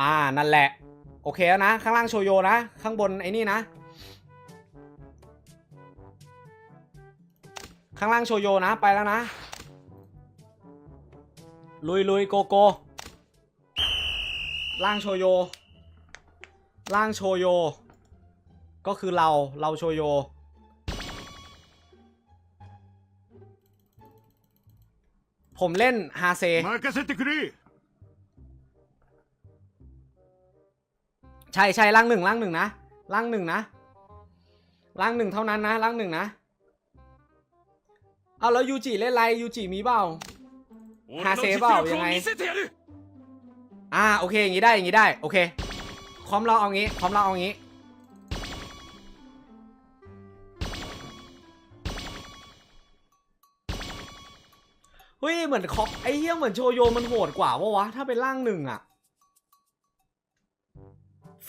อ่านั่นแหละ โอเคแล้วนะ ข้างล่างโชโยนะ ข้างบนไอ้นี่นะ ข้างล่างโชโยนะไปแล้วนะ ลุยลุยโกโก้ล่างโชโย ล่างโชโย ก็คือเรา เราโชโย ผมเล่นฮาเซ ใช่ใช่ล่างหนึ่งล่างหนึ่งนะล่างหนึ่งนะล่างหนึ่งเท่านั้นนะล่างหนึ่งนะเอาแล้วยูจิเล่นไรยูจิมีเปล่าฮาเซเปล่ายังไงอ่าโอเคอย่างนี้ได้อย่างนี้ได้โอเคคอมเราเอางี้คอมเราเอางี้เฮ้ยเหมือนคอปไอ้เหี้ยเหมือนโชโยมันโหดกว่าวะถ้าเป็นร่างหนึ่งอะ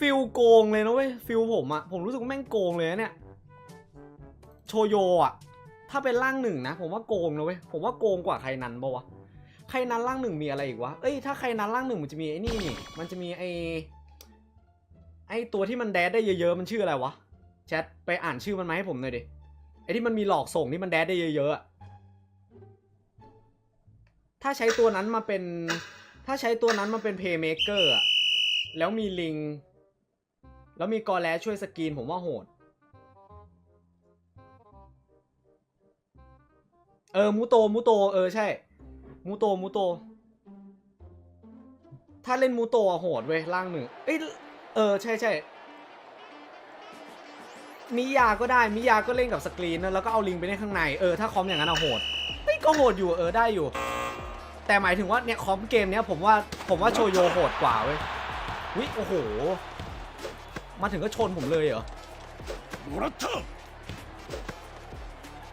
ฟิลโกงเลยนะเว้ยฟิลผมอะผมรู้สึกว่าแม่งโกงเลยนะเนี่ยโชโยอะถ้าเป็นร่างหนึ่งนะ ผมว่าโกงนะเว้ยผมว่าโกงกว่าใครนั้นปะวะใครนั้นร่างหนึ่งมีอะไรอีกวะเอ้ยถ้าใครนั้นร่างหนึ่งมันจะมีไอ้นี่นี่มันจะมีไอ้ไอ้ตัวที่มันแดดได้เยอะๆมันชื่ออะไรวะแชทไปอ่านชื่อมันมาให้ผมหน่อยดิไอ้ที่มันมีหลอกส่งที่มันแดดได้เยอะๆถ้าใช้ตัวนั้นมาเป็น ถ้าใช้ตัวนั้นมาเป็นเพย์เมเกอร์อะแล้วมีลิง แล้วมีกอแลช่วยสกรีนผมว่าโหด เออ มูโต มูโต เออ ใช่ มูโต มูโต ถ้าเล่นมูโตอะโหดเว้ยร่างหนึ่ง เอ้ย เออ ใช่ใช่มิยาก็ได้ มิยาก็เล่นกับสกรีนนะแล้วก็เอาลิงไปเล่นข้างใน เออ ถ้าคอมอย่างนั้นอะโหดเฮ้ยก็โหดอยู่เออได้อยู่ แต่หมายถึงว่าเนี่ยคอมเกมเนี้ยผมว่าผมว่าโชโยโหดกว่าเว้ยวิโอ้โห มาถึงก็ชนผมเลยเหรอ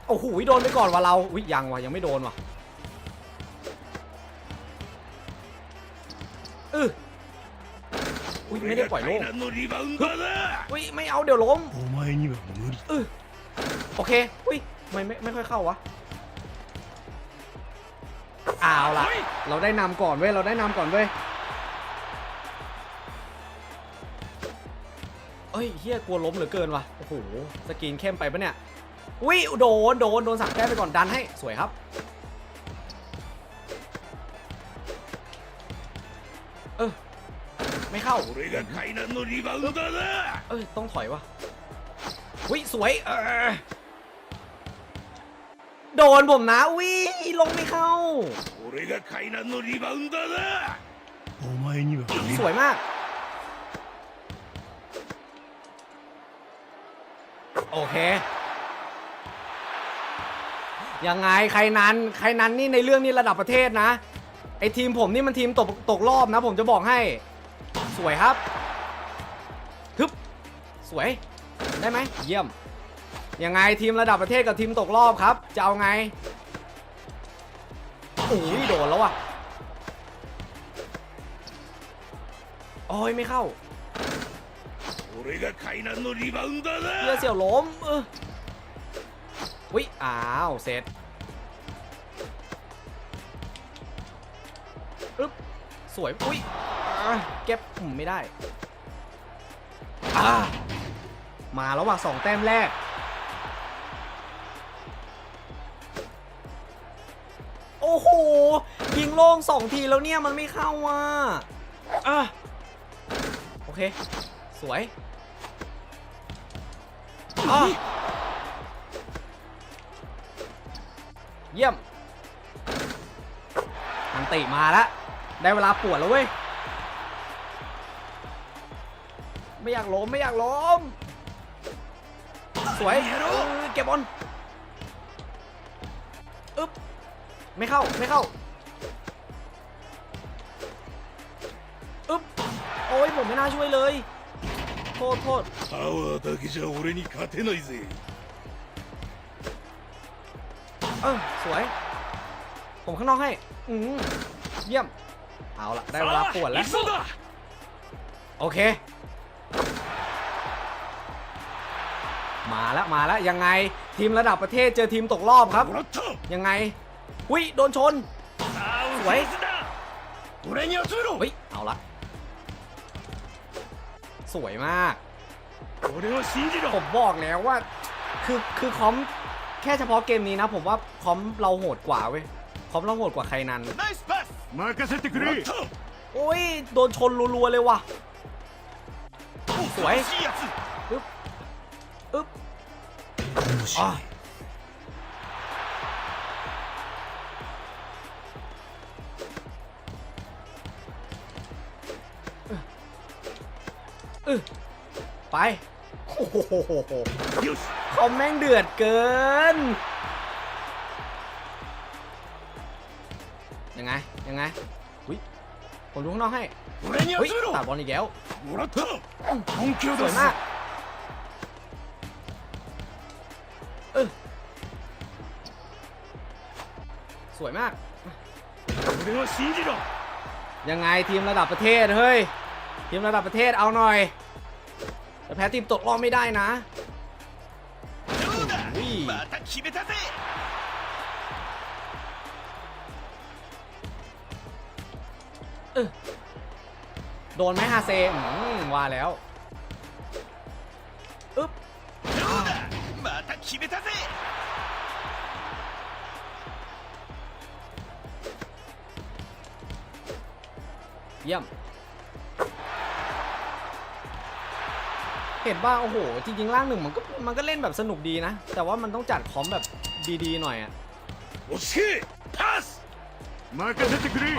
โอ้โหโดนไปก่อนว่ะเราวิยังว่ะยังไม่โดนว่ะเอออุ้ไม่ได้ปล่อยล้มอุ้ยไม่เอาเดี๋ยวล้มโอ้ยนี่แบบมือโอเคอุ้ยไม่ไม่ไม่ค่อยเข้าวะอ้าวละเราได้นำก่อนเว้ยเราได้นำก่อนเว้ย เอ้ยเฮียกลัวล้มเหลือเกินวะโอ้โหสกินเข้มไปปะเนี่ยอุ้ยโดนโดนโดนสามแต้ไปก่อนดันให้สวยครับเออไม่เข้าเออต้องถอยวะอุ้ยสวยเออโดนผมนะวิ่ยลงไม่เข้าสวยมาก โอเค ยังไงใครนั้น ใครนั้นนี่ในเรื่องนี้ระดับประเทศนะ ไอทีมผมนี่มันทีมตกตกรอบนะ ผมจะบอกให้ สวยครับฮึบสวย ได้ไหมเยี่ยม ยังไงทีมระดับประเทศกับทีมตกรอบครับ จะเอาไงโอ้ยโดนแล้วอะโอ้ยไม่เข้า เรือเสี่ยวล้มเออวิอ้าว เสร็จอึ๊บสวยอุ้ยเก็บอืมไม่ได้มาแล้วว่ะสองแต้มแรก โอ้โห ยิงโล่งสองทีแล้วเนี่ย มันไม่เข้าว่ะอะโอเค สวยอะเยี่ยมอันติมาแล้ว ได้เวลาปวดแล้วเว้ย ไม่อยากล้มไม่อยากล้ม สวยเออเก็บบอลอึ๊บ ไม่เข้า ไม่เข้าอึ๊บ โอ้ยผมไม่น่าช่วยเลย โทษโทษ パワーだけじゃ俺に勝てないぜ เออสวย ผมข้างนอกให้ อืมเยี่ยม เอาละได้เวลาปวดแล้ว 行くぞだ โอเค มาแล้ว มาแล้ว ยังไง ทีมระดับประเทศเจอทีมตกรอบครับ もらった ยังไงอุ้ยโดนชน さあおいフェイスだ俺に集めろ เฮ้ย เอาละ สวยมาก ผมบอกแล้วว่า คือคือคอมแค่เฉพาะเกมนี้นะ ผมว่าคอมเราโหดกว่าเว้ยคอมเราโหดกว่าใครนั้นโอ้ย โดนชนรัวๆเลยว่ะสวยอึ๊บอึ๊บอะ อไป โอ้โหคอมแม่งเดือดเกิน ยังไง ยังไงอุ้ยผมลุกนอกให้เฮ้ยตาบอลอีกแล้วสวยมากสวยมากยังไงทีมระดับประเทศเฮ้ย ทีมระดับประเทศเอาหน่อยแต่แพ้ทีมตกรอบไม่ได้นะโดนไหมฮาเซว่าแล้วอึ๊บเยี่ยม เห็นว่าโอ้โห จริงๆร่างหนึ่งมันก็มันก็เล่นแบบสนุกดีนะ แต่ว่ามันต้องจัดคอมแบบดีๆหน่อยอะโอเคพาสมาเกเซติกรี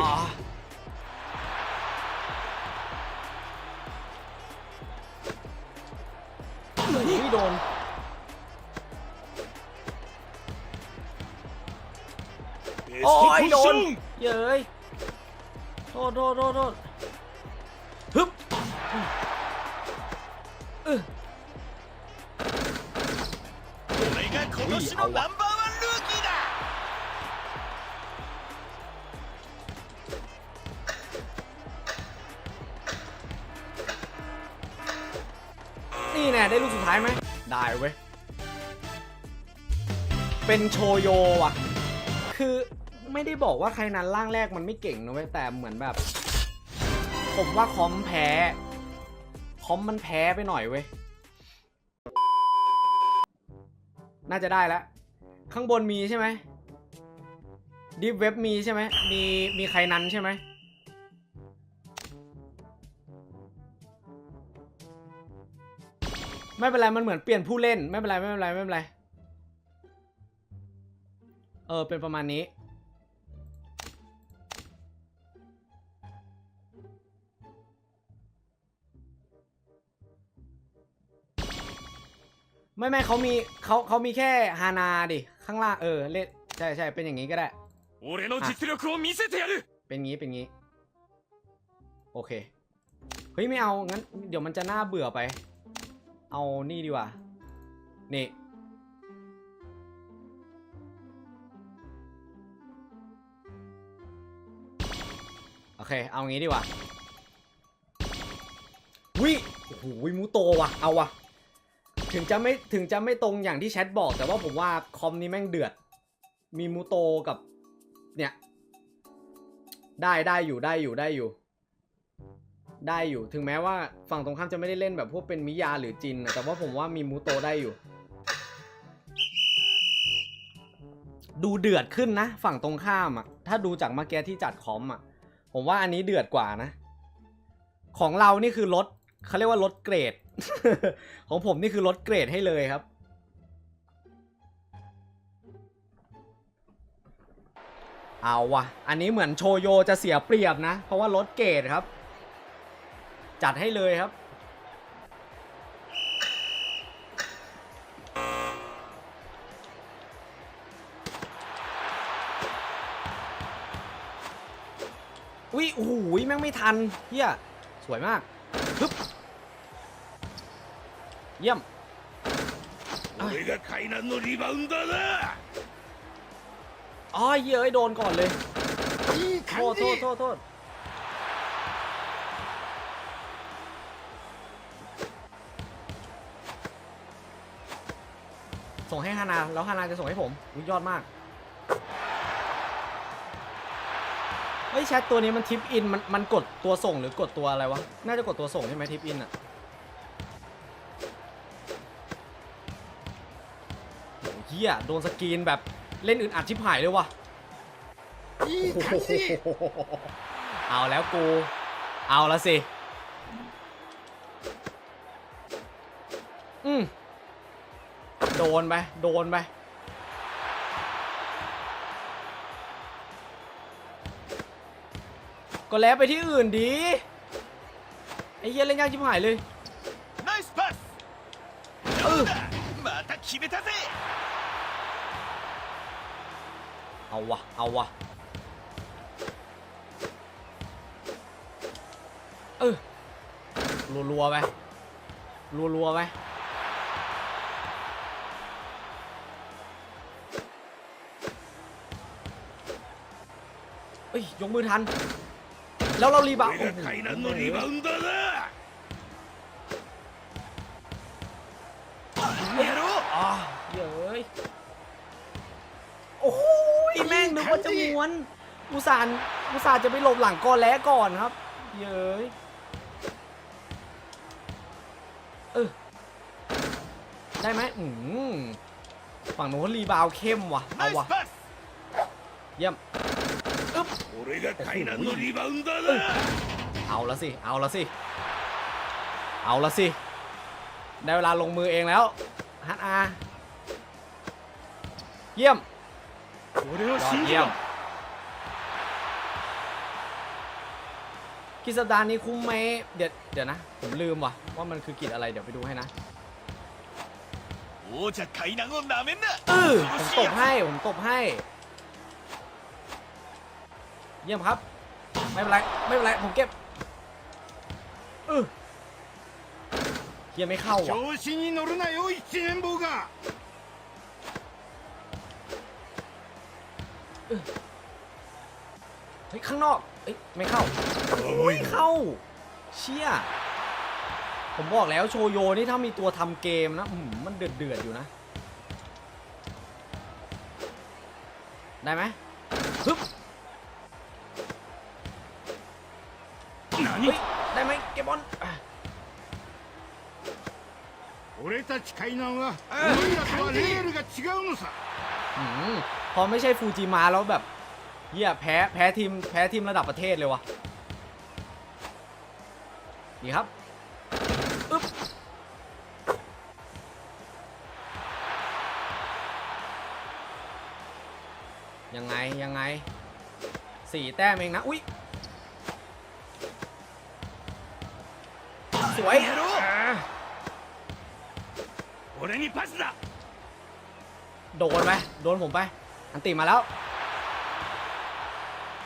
นี่โดนโอ้ยโดนเย้ยโทษโทษโทษโทษ ンバーワンルーキーだ นี่แน่ได้ลูกสุดท้ายไหม ได้เว้ย เป็นโชโยว่ะ คือไม่ได้บอกว่าใครนั้นร่างแรกมันไม่เก่งนะเว้ย แต่เหมือนแบบ ผมว่าคอมแพ้ คอมมันแพ้ไปหน่อยเว้ย น่าจะได้แล้ว ข้างบนมีใช่ไหมดิฟเว็บมีใช่ไหมมีมีใครนั้นใช่ไหมไม่เป็นไรมันเหมือนเปลี่ยนผู้เล่นไม่เป็นไรไม่เป็นไรไม่เป็นไรเออเป็นประมาณนี้ ไม่ไม่เขามีเขาเขามีแค่ฮานาดิ ข้างล่าง เออ เล่น ใช่ใช่เป็นอย่างนี้ก็ได้ 俺の実力を見せてやる เป็นงี้ เป็นงี้ โอเค เฮ้ย ไม่เอา งั้น เดี๋ยวมันจะน่าเบื่อไป เอานี่ดีกว่า นี่ โอเค เอางี้ดีกว่า วิโอ้โหมูโตว่ะ เอาว่ะ ถึงจะไม่ถึงจะไม่ตรงอย่างที่แชทบอกแต่ว่าผมว่าคอมนี้แม่งเดือด มีมูโตกับ เนี่ย ได้ได้อยู่ได้อยู่ได้อยู่ ได้อยู่ถึงแม้ว่าฝั่งตรงข้ามจะไม่ได้เล่นแบบพวกเป็นมิยาหรือจินนะแต่ว่าผมว่ามีมูโตได้อยู่ ดูเดือดขึ้นนะ ฝั่งตรงข้ามอะ ถ้าดูจากเมื่อกี้ที่จัดคอมอะ ผมว่าอันนี้เดือดกว่านะ ของเรานี่คือลด เขาเรียกว่าลดเกรด ของผมนี่คือลดเกรดให้เลยครับ เอาวะอันนี้เหมือนโชโยจะเสียเปรียบนะ เพราะว่าลดเกรดครับ จัดให้เลยครับ อุ้ยโอ้โหแม่งไม่ทันเฮียสวยมาก ฮึบเยี่ยมอ๋อเย้ยโดนก่อนเลยโทษโทษโทษโทษส่งให้ฮานา แล้วฮานาจะส่งให้ผมยอดมาก ฮ้แชทตัวนี้มันทิปอินมันมันกดตัวส่งหรือกดตัวอะไรวะ น่าจะกดตัวส่งใช่ไหมทิปอินอะเฮี้ยโดนสกรีนแบบเล่นอื่นอัดชิบหายเลยวะเอาแล้วกู เอาละสิ อืมโดนไป โดนไป ก็แล้วไปที่อื่นดีไอ้เหี้ยเล่นยากชิบหายเลยเออเอาวะเอาวะเออรัวๆไปรัวๆไปเอ้ยยกมือทัน แล้วเรารีบาวโอ้โหอะเย้ยโอ้แม่งนึกว่าจะม้วนอุซานอุซานจะไปหลบหลังกอแล้วก่อนครับ เย้ยเออได้ไหมอืมฝั่งโน้นรีบาวเข้มว่ะเอาว่ะเยี่ยม 俺が海南のリバウンドだ เอาละสิ เอาละสิ เอาละสิ ได้เวลาลงมือเองแล้วฮัทอาเยี่ยม 俺を ยอด 信じ เยี่ย ろ มกิจสัปดาห์นี้คุ้มไหมเดี๋ยวเดี๋ยวนะ ผมลืมว่ะ ว่ามันคือกิจอะไรเดี๋ยวไปดูให้นะ 王者海南をなめんな เออผมตบให้ ผมตบให้ เยี่ยมครับ ไม่เป็นไร ไม่เป็นไร ผมเก็บเออเฮียไม่เข้าอะเฮ้ยข้างนอกเอ้ยไม่เข้าไม่เข้า เชี่ย ผมบอกแล้วโชโยนี่ถ้ามีตัวทำเกมนะมันเดือดเดือดอยู่นะ ได้ไหมซึบ เฮ้ย ได้ไหมเก็บบอลอ่ะ 俺たち海南はお前らとはレールが違うのさ อืมพอไม่ใช่ฟูจิมาแล้วแบบเหี้ยแพ้แพ้ทีมแพ้ทีมระดับประเทศเลยวะนี่ครับอึ๊บยังไง ยังไงสี่แต้มเองนะ อุ้ย สวยโดนไหมโดนผมไป อันติมาแล้ว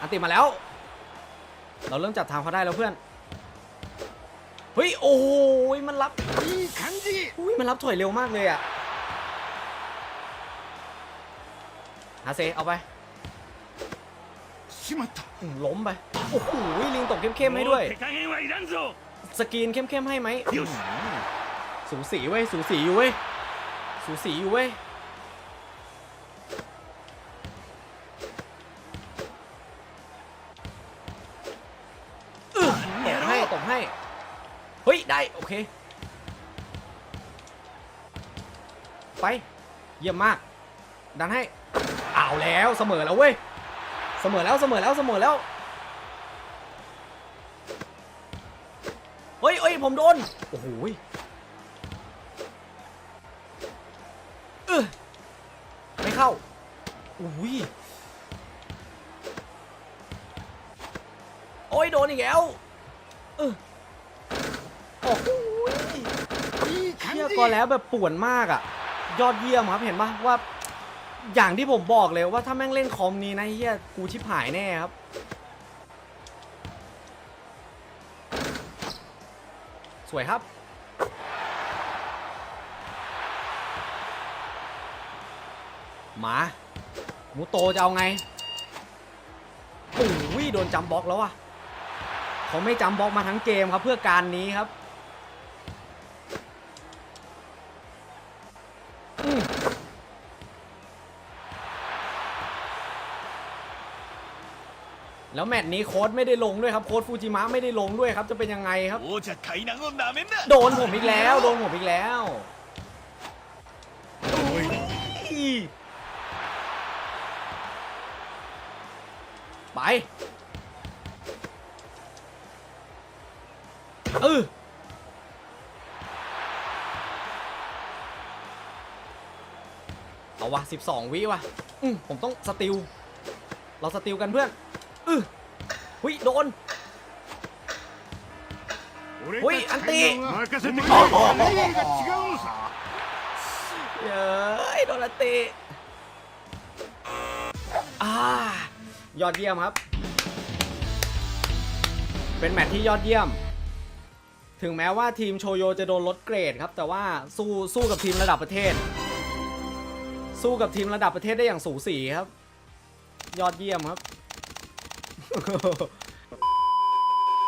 อันติมาแล้ว เราเริ่มจับทางเขาได้แล้วเพื่อน เฮ้ย โอ้ยมันรับอุ้ยมันรับถอยเร็วมากเลยอะฮาเซเอาไปล้มไป โอ้โหลิงตกเข้มๆให้ด้วย สกีนเข้มๆให้ไหมสูสีเว้ยสูสีอยู่เว้ยสูสีอยู่เว้ยตบให้ตบให้ เฮ้ย ได้ โอเค ไป เยี่ยมมาก ดันให้อ้าวแล้วเสมอแล้วเว้ย เสมอแล้วเสมอแล้วเสมอแล้ว เฮ้ยเฮ้ยผมโดน โอ้โหเออไม่เข้าโอ้ยโอ้ยโดนอีกแล้วเออโอ้โหเชี่ยก็แล้วแบบป่วนมากอะ ยอดเยี่ยมครับเห็นปะว่า อย่างที่ผมบอกเลยว่าถ้าแม่งเล่นคอมนี้นะเฮียกูชิบหายแน่ครับ สวยครับ หมา หมูโตจะเอาไงโอ้ยโดนจำบล็อกแล้วอะเขาไม่จำบล็อกมาทั้งเกมครับเพื่อการนี้ครับ แล้วแมตช์นี้โค้ดไม่ได้ลงด้วยครับ โค้ดฟูจิมะไม่ได้ลงด้วยครับ จะเป็นยังไงครับ 王者海南をなめんな โดนผมอีกแล้ว โดนผมอีกแล้ว おい อี ไป เออ เอาวะ12 วิวะอืมผมต้องสติล เราสติลกันเพื่อน อือหุยโดนฮุยอันตีโอ้โหเย้ยโดนอันตีอ่ายอดเยี่ยมครับ เป็นแมตที่ยอดเยี่ยม ถึงแม้ว่าทีมโชโยจะโดนลดเกรดครับ แต่ว่าสู้สู้กับทีมระดับประเทศ สู้กับทีมระดับประเทศได้อย่างสูสีครับ ยอดเยี่ยมครับ ハハハハ。